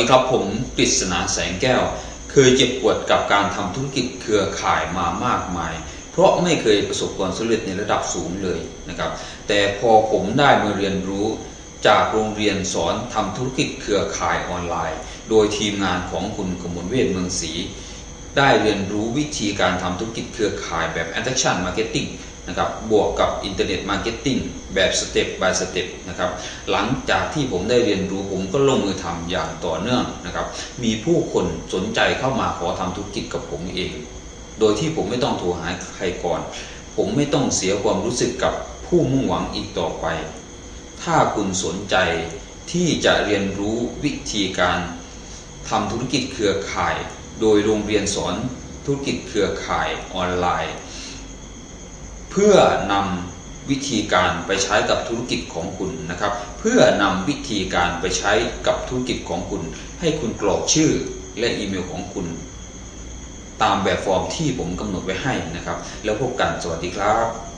ดีครับผมกฤษณาแสงแก้ว เคยเจ็บปวดกับการทำธุรกิจเครือข่ายมามากมาย เพราะไม่เคยประสบความสำเร็จในระดับสูงเลยนะครับ แต่พอผมได้มาเรียนรู้จากโรงเรียนสอนทำธุรกิจเครือข่ายออนไลน์ โดยทีมงานของคุณขมลเวทเมืองศรีได้เรียนรู้วิธีการทำธุรกิจเครือข่ายแบบ attraction marketing นะครับบวกกับอินเทอร์เน็ตมาร์เก็ตติ้งแบบสเต็ป by สเต็ปนะครับหลังจากที่ผมได้เรียนรู้ผมก็ลงมือทำอย่างต่อเนื่องนะครับมีผู้คนสนใจเข้ามาขอทำธุรกิจกับผมเอง โดยที่ผมไม่ต้องโทรหาใครก่อน ผมไม่ต้องเสียความรู้สึกกับผู้มุ่งหวังอีกต่อไป ถ้าคุณสนใจที่จะเรียนรู้วิธีการทำธุรกิจเครือข่าย โดยโรงเรียนสอนธุรกิจเครือข่ายออนไลน์ เพื่อนำวิธีการไปใช้กับธุรกิจของคุณนะครับ เพื่อนำวิธีการไปใช้กับธุรกิจของคุณ ให้คุณกรอกชื่อและอีเมลของคุณ ตามแบบฟอร์มที่ผมกำหนดไว้ให้นะครับ แล้วพบกันสวัสดีครับ